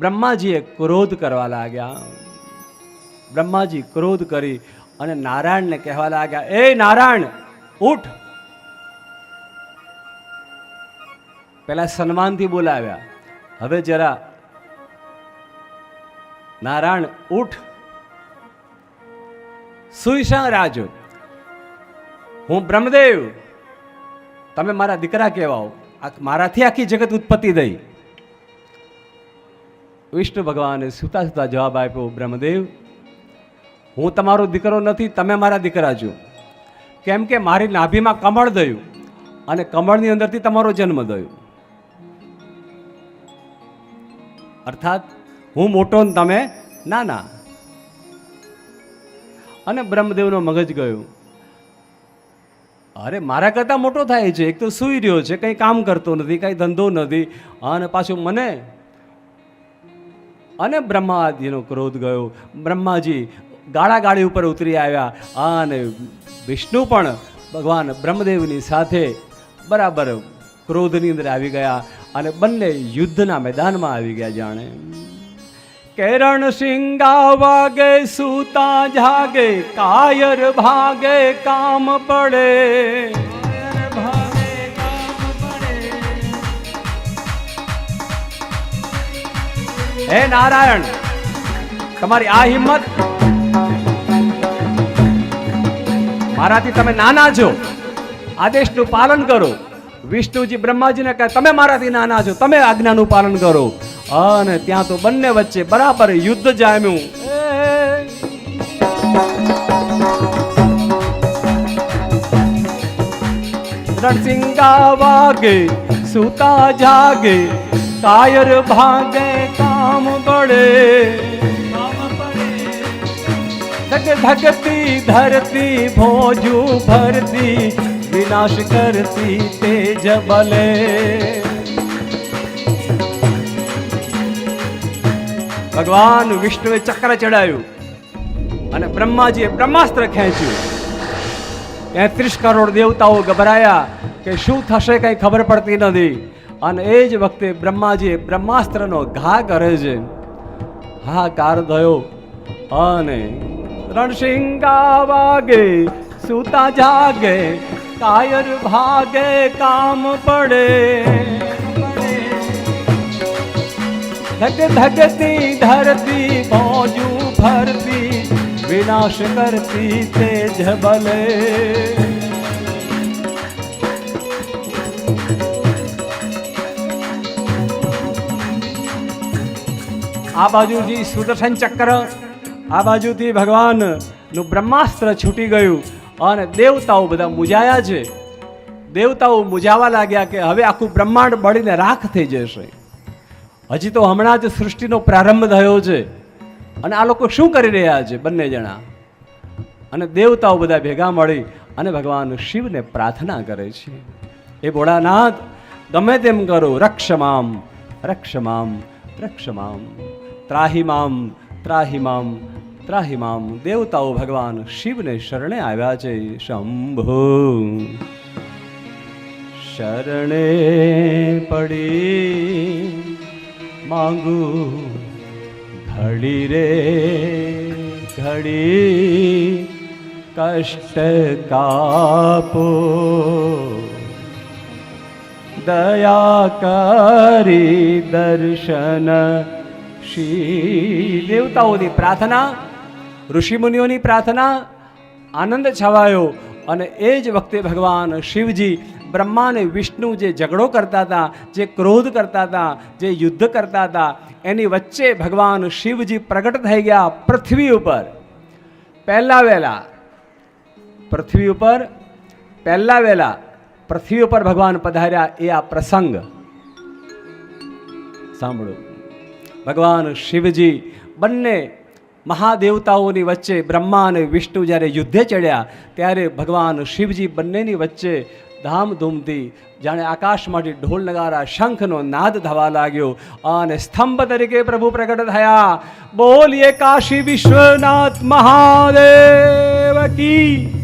બ્રહ્માજીએ ક્રોધ કરવા લાગ્યા. બ્રહ્માજી ક્રોધ કરી અને નારાયણને કહેવા લાગ્યા, એ નારાયણ, ઉઠ. પેલા સન્માનથી બોલાવ્યા. હવે જરા, નારાયણ, ઉઠ. સુઈશા રાજુ? હું બ્રહ્મદેવ. તમે મારા દીકરા કહેવાઓ. મારાથી આખી જગત ઉત્પત્તિ દઈ વિષ્ણુ ભગવાને સુતા સુતા જવાબ આપ્યો, બ્રહ્મદેવ, હું તમારો દીકરો નથી, તમે મારા દીકરા છો. કેમ કે મારી નાભીમાં કમળ દયું અને કમળની અંદરથી તમારો જન્મ થયો અર્થાત, હું મોટો ને તમે નાના. અને બ્રહ્મદેવનો મગજ ગયું. અરે, મારા કરતાં મોટો થાય છે. એક તો સૂઈ રહ્યો છે, કંઈ કામ કરતો નથી, કંઈ ધંધો નથી. અને પાછું મને અને બ્રહ્માજીનો ક્રોધ ગયો. બ્રહ્માજી ગાળા ગાળી ઉપર ઉતરી આવ્યા. અને વિષ્ણુ પણ ભગવાન બ્રહ્મદેવની સાથે બરાબર ક્રોધની અંદર આવી ગયા અને બંને યુદ્ધના મેદાનમાં આવી ગયા જાણે. કેરણ સિંગા વાગે, સૂતા જાગે, કાયર ભાગે, કામ પડે. હે નારાયણ, તમારી આ હિંમત મારાથી તમે નાના છો. આદેશનું પાલન કરો. વિષ્ણુજી બ્રહ્માજીને કહે, તમે મારાથી નાના છો, તમે આજ્ઞાનું પાલન કરો. અને ત્યાં તો બંને વચ્ચે બરાબર યુદ્ધ જામ્યું. રણસિંગા વાગે, સુતા જાગે કાયર ભાગે કામ પડે ધગતી ધરતી ભોજુ ભરતી વિનાશ કરતી તેજ બલે ભગવાન વિષ્ણુએ ચક્ર ચડાયું અને બ્રહ્માજીએ બ્રહ્માસ્ત્ર ખેંચ્યું. તેત્રીસ કરોડ દેવતાઓ ગભરાયા કે શું થશે કંઈ ખબર પડતી નથી. અને એ જ વખતે બ્રહ્માજીએ બ્રહ્માસ્ત્રનો ઘા કરે છે. હાકાર થયો. અને રણસિંગા વાગે સૂતા જાગે, કાયર ભાગે કામ પડે. ધગ ધગતી ધરતી ભોજુ ફરતી, વિનાશ કરતી તેજ બલે. આ બાજુથી સુદર્શન ચક્ર, આ બાજુથી ભગવાનનું બ્રહ્માસ્ત્ર છૂટી ગયું અને દેવતાઓ બધા મૂજાયા છે. દેવતાઓ મૂજાવા લાગ્યા કે હવે આખું બ્રહ્માંડ બળીને રાખ થઈ જશે. હજી તો હમણાં જ સૃષ્ટિનો પ્રારંભ થયો છે. અને આ લોકો શું કરી રહ્યા છે બંને જણા? અને દેવતાઓ બધા ભેગા મળી અને ભગવાન શિવને પ્રાર્થના કરે છે. એ ભોળાનાથ, ગમે તેમ કરો રક્ષમામ રક્ષમામ રક્ષમામ ત્રાહિમામ ત્રાહિમામ ત્રાહિમામ દેવતાઓ ભગવાન શિવને શરણે આવ્યા છે, શંભો. શરણે પડી માંગુ ઘડી રે, ઘડી કષ્ટ કાપો. દયા કરી દર્શન શ્રી દેવતાઓની પ્રાર્થના ઋષિમુનિઓની પ્રાર્થના આનંદ છવાયો અને એ જ વખતે ભગવાન શિવજી બ્રહ્મા અને વિષ્ણુ જે ઝઘડો કરતા હતા, જે ક્રોધ કરતા હતા, જે યુદ્ધ કરતા હતા, એની વચ્ચે ભગવાન શિવજી પ્રગટ થઈ ગયા પૃથ્વી ઉપર. પહેલા વહેલા પૃથ્વી ઉપર, પહેલા વહેલા પૃથ્વી ઉપર ભગવાન પધાર્યા એ આ પ્રસંગ. સાંભળો. ભગવાન શિવજી બંને મહાદેવતાઓની વચ્ચે બ્રહ્મા અને વિષ્ણુ જ્યારે યુદ્ધે ચડ્યા, ત્યારે ભગવાન શિવજી બંનેની વચ્ચે ધામધૂમથી જાણે આકાશમાંથી ઢોલ નગારા, શંખનો નાદ થવા લાગ્યો અને સ્તંભ તરીકે પ્રભુ પ્રગટ થયા. બોલીએ કાશી વિશ્વનાથ મહાદેવ કી